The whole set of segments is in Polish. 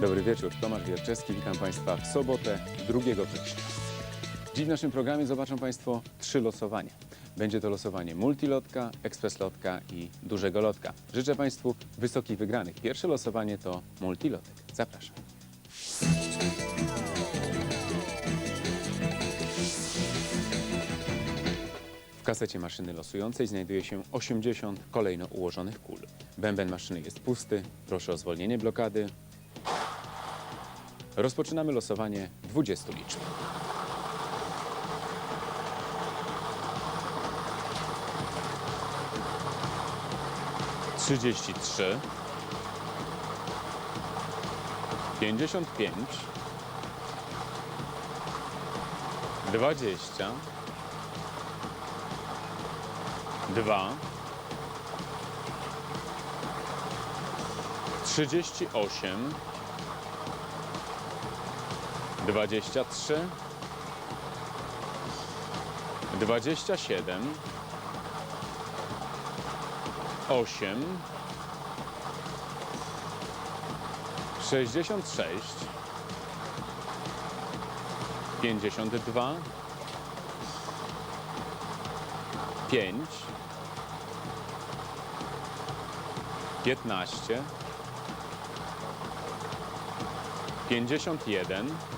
Dobry wieczór, Tomasz Wierczewski, witam Państwa w sobotę 2 września. Dziś w naszym programie zobaczą Państwo trzy losowania. Będzie to losowanie multilotka, ekspres lotka i dużego lotka. Życzę Państwu wysokich wygranych. Pierwsze losowanie to multilotek. Zapraszam. W kasecie maszyny losującej znajduje się 80 kolejno ułożonych kul. Bęben maszyny jest pusty. Proszę o zwolnienie blokady. Rozpoczynamy losowanie 20 liczb. Trzydzieści trzy, pięćdziesiąt pięć, dwadzieścia, dwa, trzydzieści osiem, 23, 27, 8, 66, 52, 5, 15, 51,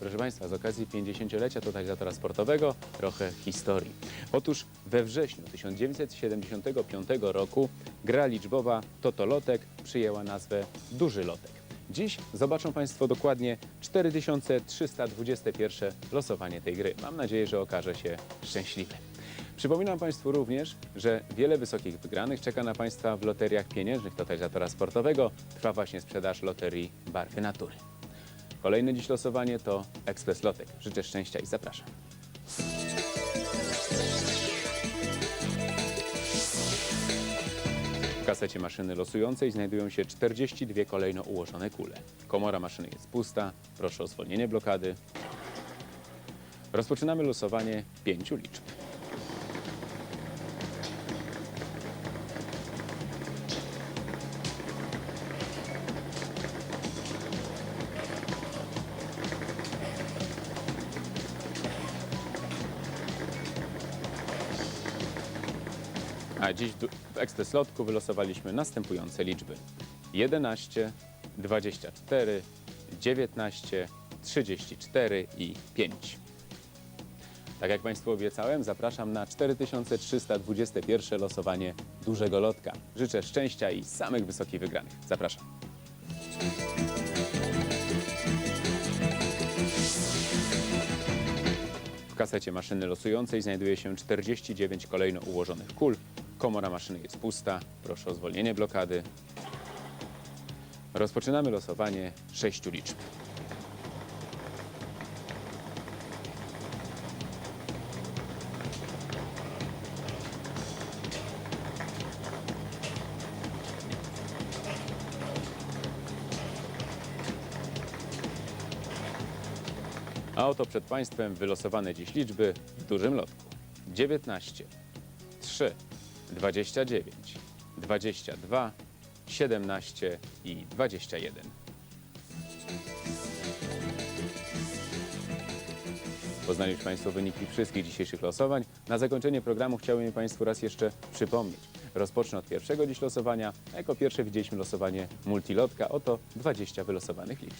Proszę Państwa, z okazji 50-lecia totalizatora sportowego trochę historii. Otóż we wrześniu 1975 roku gra liczbowa Totolotek przyjęła nazwę Duży Lotek. Dziś zobaczą Państwo dokładnie 4321 losowanie tej gry. Mam nadzieję, że okaże się szczęśliwe. Przypominam Państwu również, że wiele wysokich wygranych czeka na Państwa w loteriach pieniężnych totalizatora sportowego. Trwa właśnie sprzedaż loterii Barwy Natury. Kolejne dziś losowanie to Ekspres Lotek. Życzę szczęścia i zapraszam. W kasecie maszyny losującej znajdują się 42 kolejno ułożone kule. Komora maszyny jest pusta. Proszę o zwolnienie blokady. Rozpoczynamy losowanie pięciu liczb. A dziś w du- w Ekspres Lotku wylosowaliśmy następujące liczby. 11, 24, 19, 34 i 5. Tak jak Państwu obiecałem, zapraszam na 4321 losowanie dużego lotka. Życzę szczęścia i samych wysokich wygranych. Zapraszam. W kasecie maszyny losującej znajduje się 49 kolejno ułożonych kul. Komora maszyny jest pusta. Proszę o zwolnienie blokady. Rozpoczynamy losowanie sześciu liczb. A oto przed Państwem wylosowane dziś liczby w dużym lotku. 19, 3, 29, 22, 17 i 21. Poznali już Państwo wyniki wszystkich dzisiejszych losowań. Na zakończenie programu chciałbym Państwu raz jeszcze przypomnieć. Rozpocznę od pierwszego dziś losowania. Jako pierwsze widzieliśmy losowanie multilotka. Oto 20 wylosowanych liczb.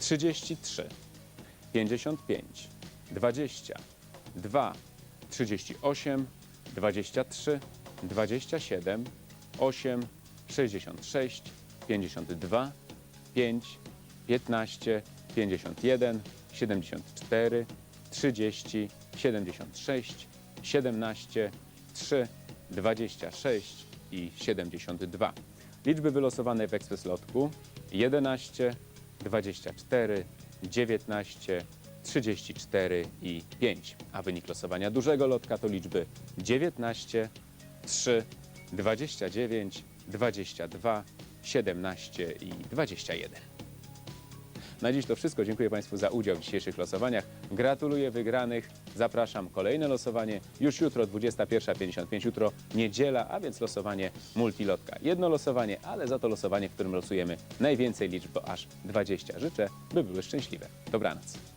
33, 55, 20, 2, 38, 23, 27, 8, 66, 52, 5, 15, 51, 74, 30, 76, 17, 3, 26 i 72. Liczby wylosowane w Ekspres Lotku 11, 24, 19, 34 i 5. A wynik losowania dużego lotka to liczby 19, 3, 29, 22, 17 i 21. Na dziś to wszystko. Dziękuję Państwu za udział w dzisiejszych losowaniach. Gratuluję wygranych. Zapraszam kolejne losowanie już jutro 21.55. Jutro niedziela, a więc losowanie multilotka. Jedno losowanie, ale za to losowanie, w którym losujemy najwięcej liczb, bo aż 20. Życzę, by były szczęśliwe. Dobranoc.